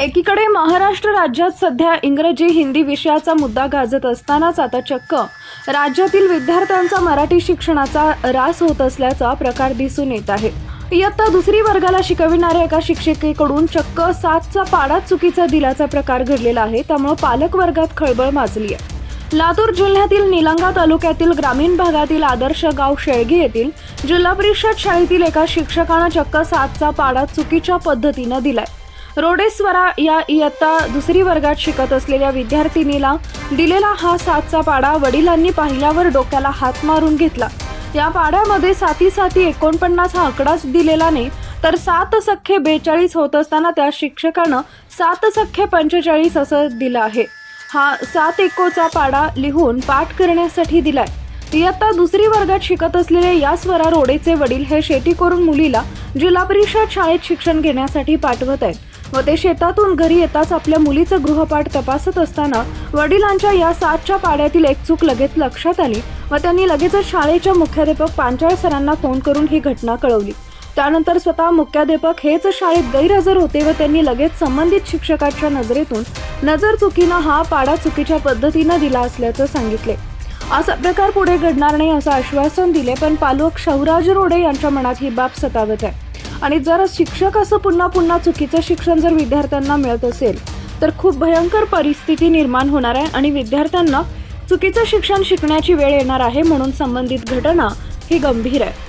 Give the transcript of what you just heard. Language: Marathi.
एकीकडे महाराष्ट्र राज्यात सध्या इंग्रजी हिंदी विषयाचा मुद्दा गाजत असतानाच आता चक्क. राज्यातील विद्यार्थ्यांचा मराठी शिक्षणाचा रास होत असल्याचा प्रकार दिसून येत आहे. इयत्ता दुसरी वर्गाला शिकविणाऱ्या एका शिक्षिकेकडून चक्क सातचा पाडा चुकीचा दिल्याचा प्रकार घडलेला आहे त्यामुळे पालक वर्गात खळबळ माजली आहे लातूर जिल्ह्यातील निलंगा तालुक्यातील ग्रामीण भागातील आदर्श गाव शेळगी येथील जिल्हा परिषद शाळेतील एका शिक्षकानं चक्क सातचा पाडा चुकीच्या पद्धतीनं दिलाय. रोडेस्वरा या इयत्ता दुसरी वर्गात शिकत असलेल्या विद्यार्थिनीला दिलेला हा सातचा पाडा वडिलांनी पाहिल्यावर डोक्याला हात मारून घेतला. या पाड्यामध्ये साती साती एकोणपन्नास हा आकडाच दिलेला नाही तर सात सख्खे बेचाळीस होत असताना त्या शिक्षकानं सात सख्खे पंचेचाळीस असं दिलं आहे. हा सात एकोचा पाडा लिहून पाठ करण्यासाठी दिलाय. इयत्ता दुसरी वर्गात शिकत असलेले या स्वरा रोडेचे वडील हे शेती करून मुलीला जिल्हा परिषद शाळेत शिक्षण घेण्यासाठी पाठवत आहेत. व ते शेतातून घरी येताच आपल्या मुलीचं गृहपाठ तपासत असताना वडिलांच्या या सातच्या पाड्यातील एक चूक लगेच लक्षात आली व त्यांनी लगेचच शाळेच्या मुख्याध्यापक पांचाळ सरांना फोन करून ही घटना कळवली. त्यानंतर स्वतः मुख्याध्यापक हेच शाळेत गैरहजर होते व त्यांनी लगेच संबंधित शिक्षकाच्या नजरेतून नजर चुकीनं हा पाडा चुकीच्या पद्धतीनं दिला असल्याचं सांगितले. असा प्रकार पुढे घडणार नाही असं आश्वासन दिले पण पालक शौराज रोडे यांच्या मनात ही बाब सतावत आहे. आणि जर शिक्षक असं पुन्हा पुन्हा चुकीचं शिक्षण जर विद्यार्थ्यांना मिळत असेल तर खूप भयंकर परिस्थिती निर्माण होणार आहे आणि विद्यार्थ्यांना चुकीचं शिक्षण शिकण्याची वेळ येणार आहे म्हणून संबंधित घटना ही गंभीर आहे.